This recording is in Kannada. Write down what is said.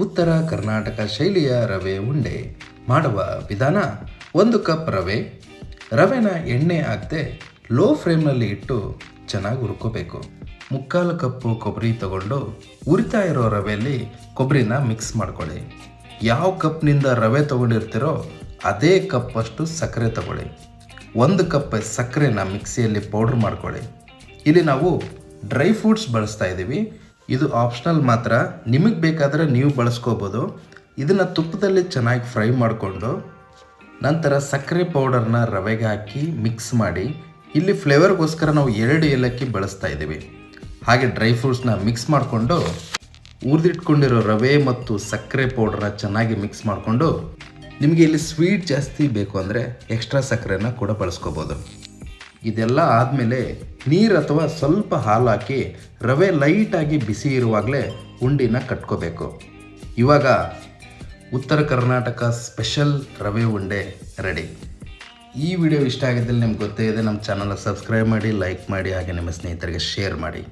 ಉತ್ತರ ಕರ್ನಾಟಕ ಶೈಲಿಯ ರವೆ ಉಂಡೆ ಮಾಡುವ ವಿಧಾನ ಒಂದು ಕಪ್ ರವೆ. ರವೆನ ಎಣ್ಣೆ ಹಾಕದೆ ಲೋ ಫ್ಲೇಮ್ನಲ್ಲಿ ಇಟ್ಟು ಚೆನ್ನಾಗಿ ಹುರ್ಕೋಬೇಕು. ಮುಕ್ಕಾಲು ಕಪ್ಪು ಕೊಬ್ಬರಿ ತಗೊಂಡು ಉರಿತಾ ಇರೋ ರವೆಯಲ್ಲಿ ಕೊಬ್ಬರಿನ ಮಿಕ್ಸ್ ಮಾಡ್ಕೊಳ್ಳಿ. ಯಾವ ಕಪ್ನಿಂದ ರವೆ ತಗೊಂಡಿರ್ತೀರೋ ಅದೇ ಕಪ್ಪಷ್ಟು ಸಕ್ಕರೆ ತಗೊಳ್ಳಿ. ಒಂದು ಕಪ್ ಸಕ್ಕರೆನ ಮಿಕ್ಸಿಯಲ್ಲಿ ಪೌಡ್ರ್ ಮಾಡ್ಕೊಳ್ಳಿ. ಇಲ್ಲಿ ನಾವು ಡ್ರೈ ಫ್ರೂಟ್ಸ್ ಬಳಸ್ತಾ ಇದ್ದೀವಿ ಇದು ಆಪ್ಷನಲ್ ಮಾತ್ರ. ನಿಮಗೆ ಬೇಕಾದರೆ ನೀವು ಬಳಸ್ಕೋಬೋದು. ಇದನ್ನು ತುಪ್ಪದಲ್ಲಿ ಚೆನ್ನಾಗಿ ಫ್ರೈ ಮಾಡಿಕೊಂಡು, ನಂತರ ಸಕ್ಕರೆ ಪೌಡರ್ನ ರವೆಗೆ ಹಾಕಿ ಮಿಕ್ಸ್ ಮಾಡಿ, ಇಲ್ಲಿ ಫ್ಲೇವರ್ಗೋಸ್ಕರ ನಾವು ಎರಡು ಏಲಕ್ಕಿ ಬಳಸ್ತಾ ಇದ್ದೀವಿ. ಹಾಗೆ ಡ್ರೈ ಫ್ರೂಟ್ಸ್ನ ಮಿಕ್ಸ್ ಮಾಡಿಕೊಂಡು ಹುರಿದಿಟ್ಕೊಂಡಿರೋ ರವೆ ಮತ್ತು ಸಕ್ಕರೆ ಪೌಡ್ರನ್ನ ಚೆನ್ನಾಗಿ ಮಿಕ್ಸ್ ಮಾಡಿಕೊಂಡು, ನಿಮಗೆ ಇಲ್ಲಿ ಸ್ವೀಟ್ ಜಾಸ್ತಿ ಬೇಕು ಅಂದರೆ ಎಕ್ಸ್ಟ್ರಾ ಸಕ್ಕರೆನ ಕೂಡ ಬಳಸ್ಕೋಬೋದು. ಇದೆಲ್ಲ ಆದಮೇಲೆ ನೀರು ಅಥವಾ ಸ್ವಲ್ಪ ಹಾಲು ಹಾಕಿ ರವೆ ಲೈಟಾಗಿ ಬಿಸಿ ಇರುವಾಗಲೇ ಉಂಡಿನ ಕಟ್ಕೋಬೇಕು. ಇವಾಗ ಉತ್ತರ ಕರ್ನಾಟಕ ಸ್ಪೆಷಲ್ ರವೆ ಉಂಡೆ ರೆಡಿ ಈ ವಿಡಿಯೋ ಇಷ್ಟ ಆಗಿದ್ದಲ್ಲಿ ನಿಮ್ಗೆ ಗೊತ್ತೇ ಇದೆ, ನಮ್ಮ ಚಾನಲ್ ಸಬ್ಸ್ಕ್ರೈಬ್ ಮಾಡಿ ಲೈಕ್ ಮಾಡಿ, ಹಾಗೆ ನಿಮ್ಮ ಸ್ನೇಹಿತರಿಗೆ ಶೇರ್ ಮಾಡಿ.